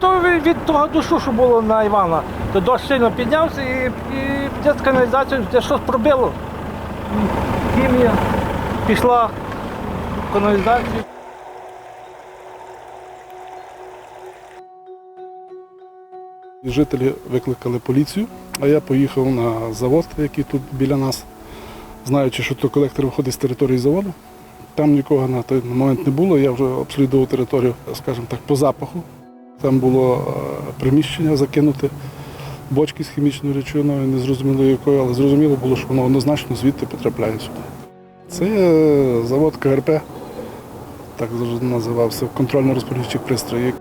То від- того душу, що було на Івана, то дощ сильно піднявся і, і десь каналізацію де щось пробило. Хімія пішла в каналізацію. Жителі викликали поліцію, а я поїхав на завод, який тут біля нас, знаючи, що то колектор виходить з території заводу. Там нікого на той момент не було. Я вже обслідував територію, скажімо так, по запаху. Там було е, приміщення закинуте, бочки з хімічною речовиною, не зрозуміло якою, але зрозуміло було, що воно однозначно звідти потрапляє сюди. Це е, завод КРП, так називався, контрольно-розподільчих пристроїв.